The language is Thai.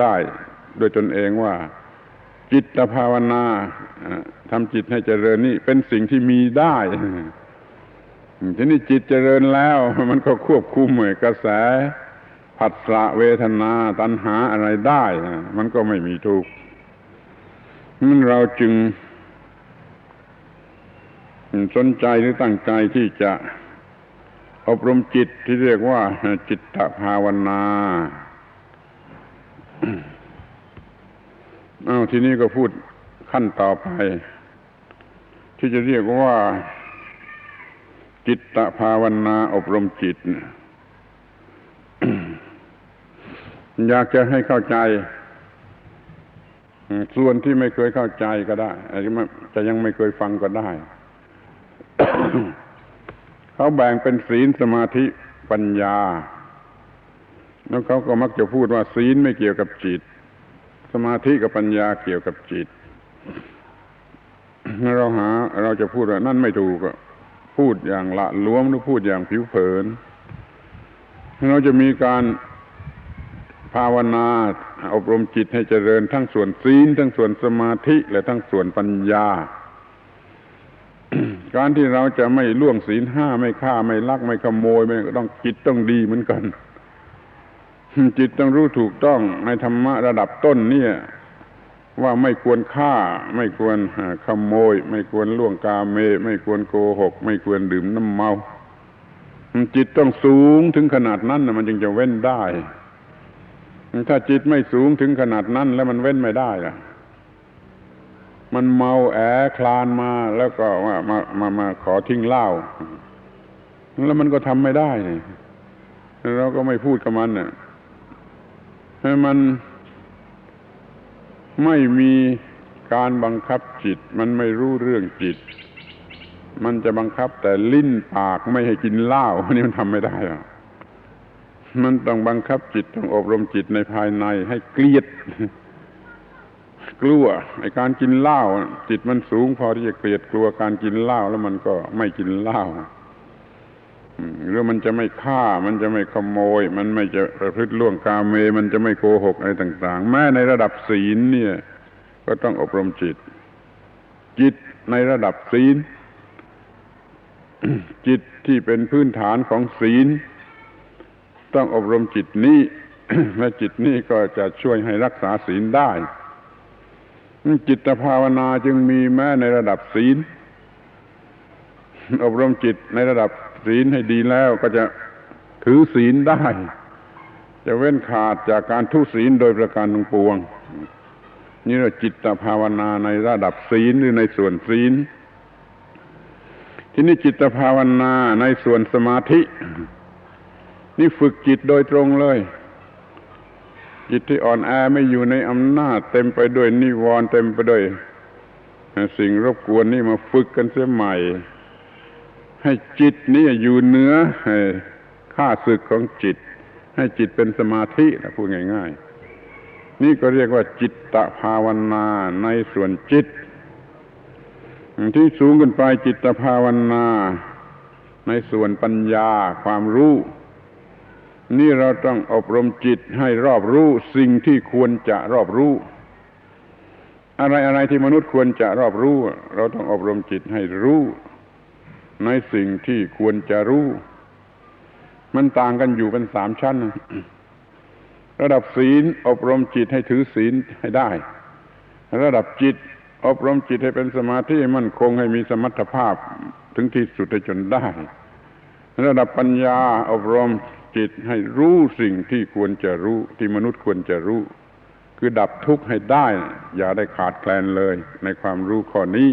ได้โดยตนเองว่า จิตภาวนาทำจิตให้เจริญนี่เป็นสิ่งที่มีได้ทีนี้จิตเจริญแล้ว มันก็ควบคุมกระแสผัสสะเวทนาตัณหาอะไรได้ มันก็ไม่มีทุกข์มันเราจึง สนใจหรือตั้งใจที่จะอบรมจิตที่เรียกว่าจิตภาวนา เอาทีนี้ก็พูดขั้นต่อไป ที่จะเรียกว่า จิตตภาวนาอบรมจิต อยากจะให้เข้าใจ ส่วนที่ไม่เคยเข้าใจก็ได้อาจจะยังไม่เคยฟังก็ได้ เขาแบ่งเป็นศีลสมาธิปัญญา แล้วเขาก็มักจะพูดว่าศีลไม่เกี่ยวกับจิต สมาธิกับปัญญาเกี่ยวกับจิต เราหา เราจะพูดว่านั่นไม่ถูกพูดอย่างละล้วมหรือพูดอย่างผิวเผิน เราจะมีการภาวนาอบรมจิตให้เจริญทั้งส่วนศีลทั้งส่วนสมาธิและทั้งส่วนปัญญา การที่เราจะไม่ล่วงศีลห้าไม่ฆ่าไม่ลักไม่ขโมยไม่ต้องจิตต้องดีเหมือนกัน จิตต้องรู้ถูกต้องในธรรมะระดับต้นเนี่ย ว่าไม่ควรฆ่า ไม่ควรขโมย ไม่ควรล่วงกาเม ไม่ควรโกหก ไม่ควรดื่มน้ำเมาจิตต้องสูงถึงขนาดนั้นนะมันจึงจะเว้นได้ ถ้าจิตไม่สูงถึงขนาดนั้น แล้วมันเว้นไม่ได้ล่ะ มันเมาแอคลานมาแล้วก็ว่ามามามาขอทิ้งเหล้าแล้วมันก็ทำไม่ได้ เราก็ไม่พูดกับมันเนี่ยให้ มันไม่มีการบังคับจิต มันไม่รู้เรื่องจิต มันจะบังคับแต่ลิ้นปากไม่ให้กินเหล้าอันนี้มันทำไม่ได้อะมันต้องบังคับจิตต้องอบรมจิตในภายในให้เกลียด กลัวไอการกินเหล้าจิตมันสูงพอที่จะเกลียดกลัวการกินเหล้าแล้วมันก็ไม่กินเหล้า หรือมันจะไม่ฆ่า มันจะไม่ขโมย มันไม่จะประพฤติล่วงกาเม มันจะไม่โกหกอะไรต่าง ๆ แม้ในระดับศีลเนี่ย ก็ต้องอบรมจิต จิตในระดับศีล จิตที่เป็นพื้นฐานของศีล ต้องอบรมจิตนี้และจิตนี้ก็จะช่วยให้รักษาศีลได้จิตภาวนาจึงมีแม้ในระดับศีล อบรมจิตในระดับ ศีลให้ดีแล้วก็จะถือศีลได้ จะเว้นขาดจากการทุศีลโดยประการทั้งปวง นี่เราจิตภาวนาในระดับศีลหรือในส่วนศีล ที่นี่จิตภาวนาในส่วนสมาธิ นี่ฝึกจิตโดยตรงเลย จิตที่อ่อนแอไม่อยู่ในอำนาจ เต็มไปด้วยนิวรณ์เต็มไปด้วยสิ่งรบกวนนี่มาฝึกกันเสียใหม่ ให้จิตนี่อยู่เหนือข้าศึกของจิต ให้จิตเป็นสมาธินะพูดง่าย ๆ นี่ก็เรียกว่าจิตตภาวนาในส่วนจิต ที่สูงขึ้นไปจิตภาวนา ในส่วนปัญญาความรู้ นี่เราต้องอบรมจิตให้รอบรู้สิ่งที่ควรจะรอบรู้อะไรอะไรที่มนุษย์ควรจะรอบรู้ เราต้องอบรมจิตให้รู้ ในสิ่งที่ควรจะรู้ มันต่างกันอยู่เป็นสามชั้น ระดับศีลอบรมจิตให้ถือศีลให้ได้ ระดับจิต อบรมจิตให้เป็นสมาธิมั่นคงให้มีสมรรถภาพถึงที่สุดจนได้ ระดับปัญญาอบรมจิตให้รู้สิ่งที่ควรจะรู้ที่มนุษย์ควรจะรู้ คือดับทุกข์ให้ได้ อย่าได้ขาดแคลนเลยในความรู้ข้อนี้